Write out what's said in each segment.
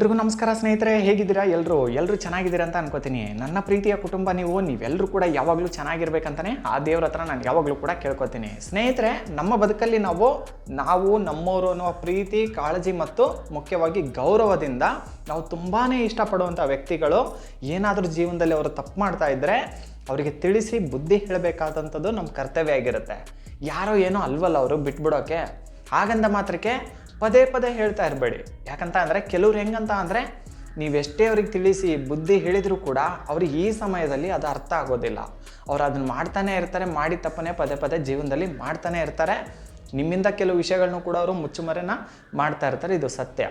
ಎಲ್ರಿಗೂ ನಮಸ್ಕಾರ ಸ್ನೇಹಿತರೆ, ಹೇಗಿದ್ದೀರಾ? ಎಲ್ಲರೂ ಎಲ್ಲರೂ ಚೆನ್ನಾಗಿದ್ದೀರಾ ಅಂತ ಅನ್ಕೋತೀನಿ. ನನ್ನ ಪ್ರೀತಿಯ ಕುಟುಂಬ ನೀವು ನೀವೆಲ್ಲರೂ ಕೂಡ ಯಾವಾಗಲೂ ಚೆನ್ನಾಗಿರ್ಬೇಕಂತಾನೆ ಆ ದೇವ್ರ ಹತ್ರ ನಾನು ಯಾವಾಗಲೂ ಕೂಡ ಕೇಳ್ಕೊತೀನಿ. ಸ್ನೇಹಿತರೆ, ನಮ್ಮ ಬದುಕಲ್ಲಿ ನಾವು ನಾವು ನಮ್ಮವರು ಅನ್ನುವ ಪ್ರೀತಿ, ಕಾಳಜಿ ಮತ್ತು ಮುಖ್ಯವಾಗಿ ಗೌರವದಿಂದ ನಾವು ತುಂಬಾ ಇಷ್ಟಪಡುವಂಥ ವ್ಯಕ್ತಿಗಳು ಏನಾದರೂ ಜೀವನದಲ್ಲಿ ಅವರು ತಪ್ಪು ಮಾಡ್ತಾ ಇದ್ದರೆ ಅವರಿಗೆ ತಿಳಿಸಿ ಬುದ್ಧಿ ಹೇಳಬೇಕಾದಂಥದ್ದು ನಮ್ಮ ಕರ್ತವ್ಯ ಆಗಿರುತ್ತೆ. ಯಾರೋ ಏನೋ ಅಲ್ವಲ್ಲ ಅವರು ಬಿಟ್ಬಿಡೋಕೆ. ಹಾಗಂದ ಮಾತ್ರಕ್ಕೆ ಪದೇ ಪದೇ ಹೇಳ್ತಾ ಇರಬೇಡಿ. ಯಾಕಂತ ಅಂದರೆ ಕೆಲವ್ರು ಹೆಂಗಂತ ಅಂದರೆ ನೀವೆಷ್ಟೇ ಅವ್ರಿಗೆ ತಿಳಿಸಿ ಬುದ್ಧಿ ಹೇಳಿದರೂ ಕೂಡ ಅವ್ರಿಗೆ ಈ ಸಮಯದಲ್ಲಿ ಅದು ಅರ್ಥ ಆಗೋದಿಲ್ಲ. ಅವ್ರು ಅದನ್ನು ಮಾಡ್ತಾನೆ ಇರ್ತಾರೆ, ಮಾಡಿ ತಪ್ಪನೇ ಪದೇ ಪದೇ ಜೀವನದಲ್ಲಿ ಮಾಡ್ತಾನೆ ಇರ್ತಾರೆ. ನಿಮ್ಮಿಂದ ಕೆಲವು ವಿಷಯಗಳನ್ನು ಕೂಡ ಅವರು ಮುಚ್ಚುಮರೆನ ಮಾಡ್ತಾ ಇರ್ತಾರೆ, ಇದು ಸತ್ಯ.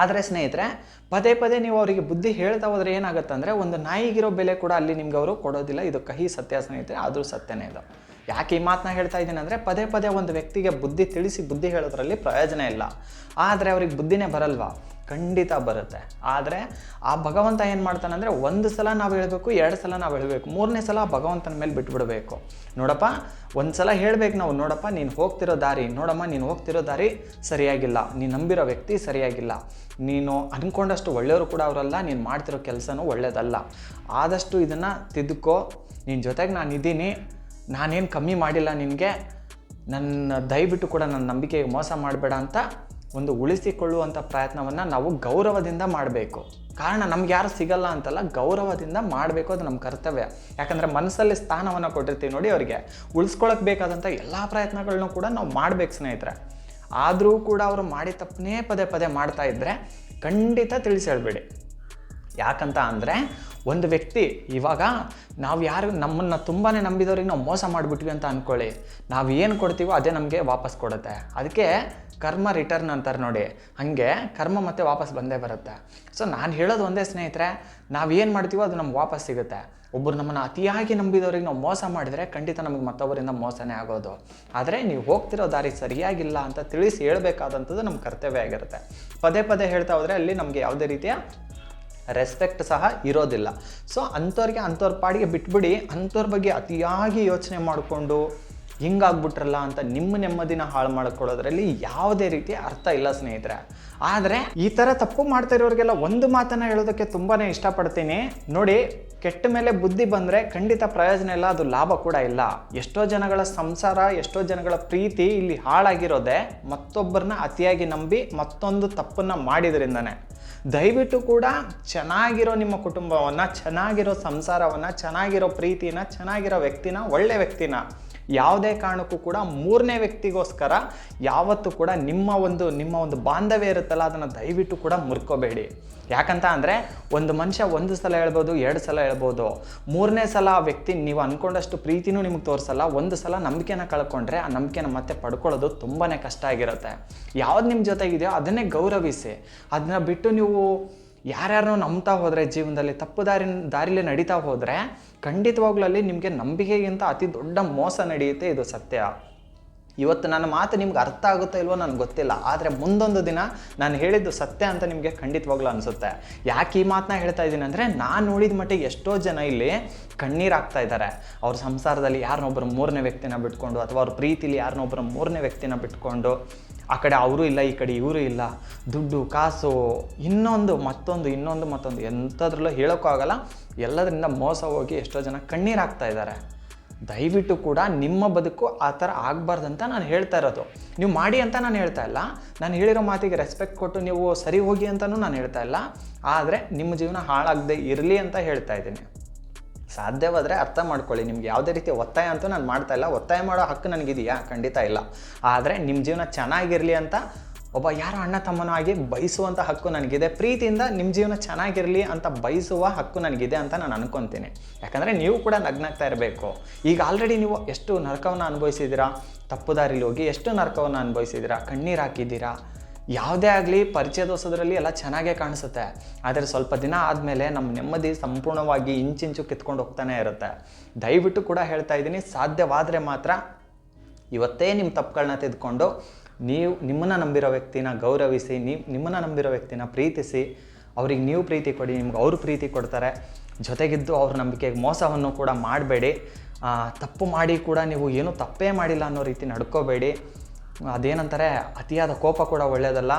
ಆದರೆ ಸ್ನೇಹಿತರೆ, ಪದೇ ಪದೇ ನೀವು ಅವರಿಗೆ ಬುದ್ಧಿ ಹೇಳ್ತಾ ಹೋದರೆ ಏನಾಗುತ್ತೆ ಅಂದರೆ ಒಂದು ನಾಯಿಗಿರೋ ಬೆಲೆ ಕೂಡ ಅಲ್ಲಿ ನಿಮ್ಗೆ ಅವರು ಕೊಡೋದಿಲ್ಲ. ಇದು ಕಹಿ ಸತ್ಯ ಸ್ನೇಹಿತರೆ, ಆದರೂ ಸತ್ಯನೇ ಇದು. ಯಾಕೆ ಈ ಮಾತನ್ನ ಹೇಳ್ತಾ ಇದ್ದೀನಿ ಅಂದರೆ ಪದೇ ಪದೇ ಒಂದು ವ್ಯಕ್ತಿಗೆ ಬುದ್ಧಿ ತಿಳಿಸಿ ಬುದ್ಧಿ ಹೇಳೋದ್ರಲ್ಲಿ ಪ್ರಯೋಜನ ಇಲ್ಲ. ಆದರೆ ಅವ್ರಿಗೆ ಬುದ್ಧಿನೇ ಬರಲ್ವಾ? ಖಂಡಿತ ಬರುತ್ತೆ. ಆದರೆ ಆ ಭಗವಂತ ಏನು ಮಾಡ್ತಾನೆ ಅಂದರೆ ಒಂದು ಸಲ ನಾವು ಹೇಳಬೇಕು, ಎರಡು ಸಲ ನಾವು ಹೇಳಬೇಕು, ಮೂರನೇ ಸಲ ಭಗವಂತನ ಮೇಲೆ ಬಿಟ್ಬಿಡಬೇಕು. ನೋಡಪ್ಪ, ಒಂದು ಸಲ ಹೇಳಬೇಕು ನಾವು, ನೋಡಪ್ಪ, ನೀನು ಹೋಗ್ತಿರೋ ದಾರಿ, ನೋಡಮ್ಮ, ನೀನು ಹೋಗ್ತಿರೋ ದಾರಿ ಸರಿಯಾಗಿಲ್ಲ. ನೀನು ನಂಬಿರೋ ವ್ಯಕ್ತಿ ಸರಿಯಾಗಿಲ್ಲ. ನೀನು ಅಂದ್ಕೊಂಡಷ್ಟು ಒಳ್ಳೆಯವರು ಕೂಡ ಅವರಲ್ಲ, ನೀನು ಮಾಡ್ತಿರೋ ಕೆಲಸನೂ ಒಳ್ಳೆಯದಲ್ಲ ಆದಷ್ಟು ಇದನ್ನು ತಿದ್ದುಕೋ ನಿನ್ನ ಜೊತೆಗೆ ನಾನು ಇದ್ದೀನಿ. ನಾನೇನು ಕಮ್ಮಿ ಮಾಡಿಲ್ಲ ನಿನಗೆ? ನನ್ನ ದಯವಿಟ್ಟು ಕೂಡ ನನ್ನ ನಂಬಿಕೆಗೆ ಮೋಸ ಮಾಡಬೇಡ ಅಂತ ಒಂದು ಉಳಿಸಿಕೊಳ್ಳುವಂಥ ಪ್ರಯತ್ನವನ್ನು ನಾವು ಗೌರವದಿಂದ ಮಾಡಬೇಕು. ಕಾರಣ ನಮ್ಗೆ ಯಾರು ಸಿಗಲ್ಲ ಅಂತಲ್ಲ, ಗೌರವದಿಂದ ಮಾಡಬೇಕು ಅದು ನಮ್ಮ ಕರ್ತವ್ಯ. ಯಾಕಂದರೆ ಮನಸ್ಸಲ್ಲಿ ಸ್ಥಾನವನ್ನು ಕೊಟ್ಟಿರ್ತೀವಿ ನೋಡಿ ಅವರಿಗೆ. ಉಳಿಸ್ಕೊಳಕ್ಕೆ ಬೇಕಾದಂಥ ಎಲ್ಲ ಪ್ರಯತ್ನಗಳನ್ನೂ ಕೂಡ ನಾವು ಮಾಡಬೇಕು ಸ್ನೇಹಿತರೆ. ಆದರೂ ಕೂಡ ಅವರು ಮಾಡಿ ತಪ್ಪನೇ ಪದೇ ಪದೇ ಮಾಡ್ತಾ ಇದ್ದರೆ ಖಂಡಿತ ತಿಳಿಸಿ ಹೇಳ್ಬೇಡಿ. ಯಾಕಂತ ಅಂದರೆ ಒಂದು ವ್ಯಕ್ತಿ ಇವಾಗ ನಾವು ಯಾರು ನಮ್ಮನ್ನು ತುಂಬಾ ನಂಬಿದವ್ರಿಗೆ ನಾವು ಮೋಸ ಮಾಡಿಬಿಟ್ವಿ ಅಂತ ಅಂದ್ಕೊಳ್ಳಿ ನಾವು ಏನು ಕೊಡ್ತೀವೋ ಅದೇ ನಮಗೆ ವಾಪಸ್ ಕೊಡುತ್ತೆ. ಅದಕ್ಕೆ ಕರ್ಮ ರಿಟರ್ನ್ ಅಂತಾರೆ ನೋಡಿ. ಹಾಗೆ ಕರ್ಮ ಮತ್ತೆ ವಾಪಸ್ ಬಂದೇ ಬರುತ್ತೆ. ಸೊ ನಾನು ಹೇಳೋದು ಒಂದೇ ಸ್ನೇಹಿತರೆ, ನಾವು ಏನು ಮಾಡ್ತೀವೋ ಅದು ನಮ್ಗೆ ವಾಪಸ್ ಸಿಗುತ್ತೆ. ಒಬ್ಬರು ನಮ್ಮನ್ನು ಅತಿಯಾಗಿ ನಂಬಿದವ್ರಿಗೆ ನಾವು ಮೋಸ ಮಾಡಿದರೆ ಖಂಡಿತ ನಮಗೆ ಮತ್ತೊಬ್ಬರಿಂದ ಮೋಸನೇ ಆಗೋದು. ಆದರೆ ನೀವು ಹೋಗ್ತಿರೋ ದಾರಿ ಸರಿಯಾಗಿಲ್ಲ ಅಂತ ತಿಳಿಸಿ ಹೇಳಬೇಕಾದಂಥದ್ದು ನಮ್ಮ ಕರ್ತವ್ಯ ಆಗಿರುತ್ತೆ. ಪದೇ ಪದೇ ಹೇಳ್ತಾ ಹೋದರೆ ಅಲ್ಲಿ ನಮಗೆ ಯಾವುದೇ ರೀತಿಯ ರೆಸ್ಪೆಕ್ಟ್ ಸಹ ಇರೋದಿಲ್ಲ. ಸೊ ಅಂಥವ್ರಿಗೆ ಅಂಥವ್ರ ಪಾಡಿಗೆ ಬಿಟ್ಬಿಡಿ, ಅಂಥವ್ರ ಬಗ್ಗೆ ಅತಿಯಾಗಿ ಯೋಚನೆ ಮಾಡಿಕೊಂಡು ಹಿಂಗಾಗ್ಬಿಟ್ರಲ್ಲ ಅಂತ ನಿಮ್ಮ ನೆಮ್ಮದಿನ ಹಾಳು ಮಾಡ್ಕೊಳ್ಳೋದ್ರಲ್ಲಿ ಯಾವುದೇ ರೀತಿ ಅರ್ಥ ಇಲ್ಲ ಸ್ನೇಹಿತರೆ. ಆದರೆ ಈ ಥರ ತಪ್ಪು ಮಾಡ್ತಾ ಇರೋರಿಗೆಲ್ಲ ಒಂದು ಮಾತನ್ನು ಹೇಳೋದಕ್ಕೆ ತುಂಬಾ ಇಷ್ಟಪಡ್ತೀನಿ. ನೋಡಿ, ಕೆಟ್ಟ ಮೇಲೆ ಬುದ್ಧಿ ಬಂದರೆ ಖಂಡಿತ ಪ್ರಯೋಜನ ಇಲ್ಲ, ಅದು ಲಾಭ ಕೂಡ ಇಲ್ಲ. ಎಷ್ಟೋ ಜನಗಳ ಸಂಸಾರ, ಎಷ್ಟೋ ಜನಗಳ ಪ್ರೀತಿ ಇಲ್ಲಿ ಹಾಳಾಗಿರೋದೆ ಮತ್ತೊಬ್ಬರನ್ನ ಅತಿಯಾಗಿ ನಂಬಿ ಮತ್ತೊಂದು ತಪ್ಪನ್ನು ಮಾಡಿದ್ರಿಂದನೇ. ದಯವಿಟ್ಟು ಕೂಡ ಚೆನ್ನಾಗಿರೋ ನಿಮ್ಮ ಕುಟುಂಬವನ್ನು ಚೆನ್ನಾಗಿರೋ ಸಂಸಾರವನ್ನು ಚೆನ್ನಾಗಿರೋ ಪ್ರೀತಿನ ಚೆನ್ನಾಗಿರೋ ವ್ಯಕ್ತಿನ ಒಳ್ಳೆ ವ್ಯಕ್ತಿನ ಯಾವುದೇ ಕಾರಣಕ್ಕೂ ಕೂಡ ಮೂರನೇ ವ್ಯಕ್ತಿಗೋಸ್ಕರ ಯಾವತ್ತೂ ಕೂಡ ನಿಮ್ಮ ಒಂದು ನಿಮ್ಮ ಒಂದು ಬಾಂಧವ್ಯ ಇರುತ್ತಲ್ಲ, ಅದನ್ನು ದಯವಿಟ್ಟು ಕೂಡ ಮುರ್ಕೋಬೇಡಿ. ಯಾಕಂತ ಅಂದರೆ ಒಂದು ಮನುಷ್ಯ ಒಂದು ಸಲ ಹೇಳ್ಬೋದು, ಎರಡು ಸಲ ಹೇಳ್ಬೋದು. ಮೂರನೇ ಸಲ ಆ ವ್ಯಕ್ತಿ ನೀವು ಅಂದ್ಕೊಂಡಷ್ಟು ಪ್ರೀತಿನೂ ನಿಮಗೆ ತೋರಿಸಲ್ಲ, ಒಂದು ಸಲ ನಂಬಿಕೆನ ಕಳ್ಕೊಂಡ್ರೆ ಆ ನಂಬಿಕೆನ ಮತ್ತೆ ಪಡ್ಕೊಳ್ಳೋದು ತುಂಬಾ ಕಷ್ಟ ಆಗಿರುತ್ತೆ. ಯಾವ್ದು ನಿಮ್ಮ ಜೊತೆಗಿದೆಯೋ ಅದನ್ನೇ ಗೌರವಿಸಿ. ಅದನ್ನ ಬಿಟ್ಟು ನೀವು ಯಾರ್ಯಾರನ್ನೋ ನಂಬ್ತಾ ಹೋದರೆ, ಜೀವನದಲ್ಲಿ ತಪ್ಪು ದಾರಿ, ದಾರಿಲಿ ನಡೀತಾ ಹೋದರೆ ಖಂಡಿತವಾಗ್ಲೂ ಅಲ್ಲಿ ನಿಮಗೆ ನಂಬಿಕೆಗಿಂತ ಅತಿ ದೊಡ್ಡ ಮೋಸ ನಡೆಯುತ್ತೆ ಇದು ಸತ್ಯ. ಇವತ್ತು ನನ್ನ ಮಾತು ನಿಮ್ಗೆ ಅರ್ಥ ಆಗುತ್ತೋ ಇಲ್ವೋ ನನಗೆ ಗೊತ್ತಿಲ್ಲ. ಆದರೆ ಮುಂದೊಂದು ದಿನ ನಾನು ಹೇಳಿದ್ದು ಸತ್ಯ ಅಂತ ನಿಮಗೆ ಖಂಡಿತವಾಗ್ಲೂ ಅನಿಸುತ್ತೆ. ಯಾಕೆ ಈ ಮಾತನ್ನ ಹೇಳ್ತಾ ಇದ್ದೀನಿ ಅಂದರೆ, ನಾನು ನೋಡಿದ ಮಟ್ಟಿಗೆ ಎಷ್ಟೋ ಜನ ಇಲ್ಲಿ ಕಣ್ಣೀರು ಹಾಕ್ತಾ ಇದ್ದಾರೆ. ಅವ್ರ ಸಂಸಾರದಲ್ಲಿ ಯಾರನ್ನೊಬ್ಬರು ಮೂರನೇ ವ್ಯಕ್ತಿನ ಬಿಟ್ಕೊಂಡು ಅಥವಾ ಅವ್ರ ಪ್ರೀತಿಲಿ ಯಾರನ್ನೊಬ್ಬರು ಮೂರನೇ ವ್ಯಕ್ತಿನ ಬಿಟ್ಕೊಂಡು ಆ ಕಡೆ ಅವರು ಇಲ್ಲ, ಈ ಕಡೆ ಇವರು ಇಲ್ಲ, ದುಡ್ಡು, ಕಾಸು, ಇನ್ನೊಂದು, ಮತ್ತೊಂದು ಇನ್ನೊಂದು, ಮತ್ತೊಂದು, ಎಂಥದ್ರಲ್ಲೂ ಹೇಳೋಕ್ಕಾಗಲ್ಲ ಎಲ್ಲದರಿಂದ ಮೋಸ ಹೋಗಿ ಎಷ್ಟೋ ಜನ ಕಣ್ಣೀರು ಇದ್ದಾರೆ ದಯವಿಟ್ಟು ಕೂಡ ನಿಮ್ಮ ಬದುಕು ಆ ಥರ ಆಗಬಾರ್ದಂತ ನಾನು ಹೇಳ್ತಾ ಇರೋದು. ನೀವು ಮಾಡಿ ಅಂತ ನಾನು ಹೇಳ್ತಾ ಇಲ್ಲ. ನಾನು ಹೇಳಿರೋ ಮಾತಿಗೆ ರೆಸ್ಪೆಕ್ಟ್ ಕೊಟ್ಟು ನೀವು ಸರಿ ಹೋಗಿ ಅಂತಲೂ ನಾನು ಹೇಳ್ತಾ ಇಲ್ಲ. ಆದರೆ ನಿಮ್ಮ ಜೀವನ ಹಾಳಾಗದೆ ಇರಲಿ ಅಂತ ಹೇಳ್ತಾ ಇದ್ದೀನಿ. ಸಾಧ್ಯವಾದರೆ ಅರ್ಥ ಮಾಡ್ಕೊಳ್ಳಿ. ನಿಮ್ಗೆ ಯಾವುದೇ ರೀತಿ ಒತ್ತಾಯ ಅಂತೂ ನಾನು ಮಾಡ್ತಾ ಇಲ್ಲ. ಒತ್ತಾಯ ಮಾಡೋ ಹಕ್ಕು ನನಗಿದೆಯಾ? ಖಂಡಿತ ಇಲ್ಲ. ಆದರೆ ನಿಮ್ಮ ಜೀವನ ಚೆನ್ನಾಗಿರಲಿ ಅಂತ ಒಬ್ಬ ಯಾರೋ ಅಣ್ಣ ತಮ್ಮನೂ ಆಗಿ ಬಯಸುವಂಥ ಹಕ್ಕು ನನಗಿದೆ. ಪ್ರೀತಿಯಿಂದ ನಿಮ್ಮ ಜೀವನ ಚೆನ್ನಾಗಿರಲಿ ಅಂತ ಬಯಸುವ ಹಕ್ಕು ನನಗಿದೆ ಅಂತ ನಾನು ಅನ್ಕೊತೀನಿ. ಯಾಕಂದರೆ ನೀವು ಕೂಡ ನಗ್ನಾಗ್ತಾ ಇರಬೇಕು. ಈಗ ಆಲ್ರೆಡಿ ನೀವು ಎಷ್ಟು ನರಕವನ್ನು ಅನುಭವಿಸಿದ್ದೀರಾ ತಪ್ಪು ದಾರಿಲಿ ಹೋಗಿ ಎಷ್ಟು ನರಕವನ್ನು ಅನುಭವಿಸಿದ್ದೀರಾ ಕಣ್ಣೀರು ಹಾಕಿದ್ದೀರಾ? ಯಾವುದೇ ಆಗಲಿ ಪರಿಚಯ ದೋಸೋದ್ರಲ್ಲಿ ಎಲ್ಲ ಚೆನ್ನಾಗೇ ಕಾಣಿಸುತ್ತೆ. ಆದರೆ ಸ್ವಲ್ಪ ದಿನ ಆದಮೇಲೆ ನಮ್ಮ ನೆಮ್ಮದಿ ಸಂಪೂರ್ಣವಾಗಿ ಇಂಚಿಂಚು ಕಿತ್ಕೊಂಡು ಹೋಗ್ತಾನೆ ಇರುತ್ತೆ. ದಯವಿಟ್ಟು ಕೂಡ ಹೇಳ್ತಾ ಇದ್ದೀನಿ, ಸಾಧ್ಯವಾದರೆ ಮಾತ್ರ ಇವತ್ತೇ ನಿಮ್ಮ ತಪ್ಪುಗಳನ್ನ ತೆಗೆದುಕೊಂಡು ನೀವು ನಿಮ್ಮನ್ನು ನಂಬಿರೋ ವ್ಯಕ್ತಿನ ಗೌರವಿಸಿ, ನೀವು ನಿಮ್ಮನ್ನು ನಂಬಿರೋ ವ್ಯಕ್ತಿನ ಪ್ರೀತಿಸಿ, ಅವ್ರಿಗೆ ನೀವು ಪ್ರೀತಿ ಕೊಡಿ, ನಿಮ್ಗೆ ಅವರು ಪ್ರೀತಿ ಕೊಡ್ತಾರೆ. ಜೊತೆಗಿದ್ದು ಅವ್ರ ನಂಬಿಕೆಗೆ ಮೋಸವನ್ನು ಕೂಡ ಮಾಡಬೇಡಿ. ತಪ್ಪು ಮಾಡಿ ಕೂಡ ನೀವು ಏನೂ ತಪ್ಪೇ ಮಾಡಿಲ್ಲ ಅನ್ನೋ ರೀತಿ ನಡ್ಕೋಬೇಡಿ. ಅದೇನಂತಾರೆ, ಅತಿಯಾದ ಕೋಪ ಕೂಡ ಒಳ್ಳೆಯದಲ್ಲ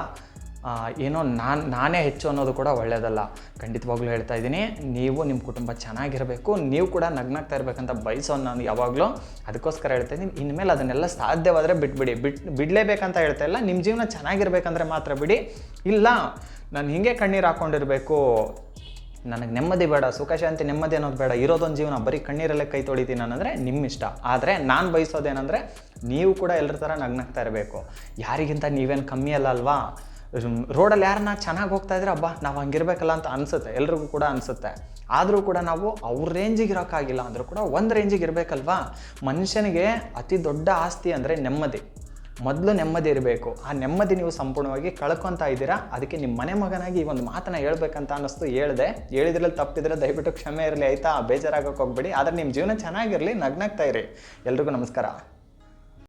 ಏನೋ ನಾನು, ನಾನೇ ಹೆಚ್ಚು ಅನ್ನೋದು ಕೂಡ ಒಳ್ಳೆಯದಲ್ಲ ಖಂಡಿತವಾಗ್ಲೂ ಹೇಳ್ತಾ ಇದ್ದೀನಿ, ನೀವು ನಿಮ್ಮ ಕುಟುಂಬ ಚೆನ್ನಾಗಿರಬೇಕು, ನೀವು ಕೂಡ ನಗ್ನಾಗ್ತಾ ಇರಬೇಕಂತ ಬಯಸೋ ನಾನು ಯಾವಾಗಲೂ. ಅದಕ್ಕೋಸ್ಕರ ಹೇಳ್ತಾ ಇದ್ದೀನಿ, ಇನ್ಮೇಲೆ ಅದನ್ನೆಲ್ಲ ಸಾಧ್ಯವಾದರೆ ಬಿಟ್ಬಿಡಿ. ಬಿಟ್, ಬಿಡಲೇಬೇಕಂತ ಹೇಳ್ತಾ ಇಲ್ಲ, ನಿಮ್ಮ ಜೀವನ ಚೆನ್ನಾಗಿರ್ಬೇಕಂದ್ರೆ ಮಾತ್ರ ಬಿಡಿ. ಇಲ್ಲ, ನಾನು ಹೀಗೆ ಕಣ್ಣೀರು ಹಾಕ್ಕೊಂಡಿರಬೇಕು ನನಗೆ ನೆಮ್ಮದಿ ಬೇಡ ಸುಖ ಶಾಂತಿ ನೆಮ್ಮದಿ ಅನ್ನೋದು ಬೇಡ, ಇರೋದೊಂದು ಜೀವನ ಬರೀ ಕಣ್ಣೀರಲ್ಲೇ ಕೈ ತೊಳಿತೀನಿ ಅನ್ನಂದರೆ ನಿಮ್ಮ ಇಷ್ಟ ಆದರೆ ನಾನು ಬಯಸೋದೇನೆಂದರೆ ನೀವು ಕೂಡ ಎಲ್ಲರ ಥರ ನಗ್ನಗ್ತಾ ಇರಬೇಕು. ಯಾರಿಗಿಂತ ನೀವೇನು ಕಮ್ಮಿ ಅಲ್ಲ ಅಲ್ವಾ? ರೋಡಲ್ಲಿ ಯಾರನ್ನ ಚೆನ್ನಾಗಿ ಹೋಗ್ತಾ ಇದ್ರೆ, ಅಬ್ಬಾ, ನಾವು ಹಂಗಿರ್ಬೇಕಲ್ಲ ಅಂತ ಅನಿಸುತ್ತೆ. ಎಲ್ರಿಗೂ ಕೂಡ ಅನಿಸುತ್ತೆ. ಆದರೂ ಕೂಡ ನಾವು ಅವ್ರ ರೇಂಜಿಗೆ ಇರೋಕ್ಕಾಗಿಲ್ಲ ಅಂದರೂ ಕೂಡ ಒಂದು ರೇಂಜಿಗೆ ಇರಬೇಕಲ್ವಾ? ಮನುಷ್ಯನಿಗೆ ಅತಿ ದೊಡ್ಡ ಆಸ್ತಿ ಅಂದರೆ ನೆಮ್ಮದಿ. ಮೊದಲು ನೆಮ್ಮದಿ ಇರಬೇಕು. ಆ ನೆಮ್ಮದಿ ನೀವು ಸಂಪೂರ್ಣವಾಗಿ ಕಳ್ಕೊತಾ ಇದ್ದೀರಾ? ಅದಕ್ಕೆ ನಿಮ್ಮ ಮನೆ ಮಗನಾಗಿ ಈ ಒಂದು ಮಾತನ್ನ ಹೇಳ್ಬೇಕಂತ ಅನ್ನಿಸ್ತು. ಹೇಳಿದೆ. ಹೇಳಿದ್ರಲ್ಲಿ ತಪ್ಪಿದ್ರೆ ದಯವಿಟ್ಟು ಕ್ಷಮೆ ಇರಲಿ, ಆಯಿತಾ? ಬೇಜಾರಾಗಕ್ಕೆ ಹೋಗ್ಬೇಡಿ. ಆದರೆ ನಿಮ್ಮ ಜೀವನ ಚೆನ್ನಾಗಿರಲಿ, ನಗ್ನಾಗ್ತಾ ಇರಿ. ಎಲ್ರಿಗೂ ನಮಸ್ಕಾರ.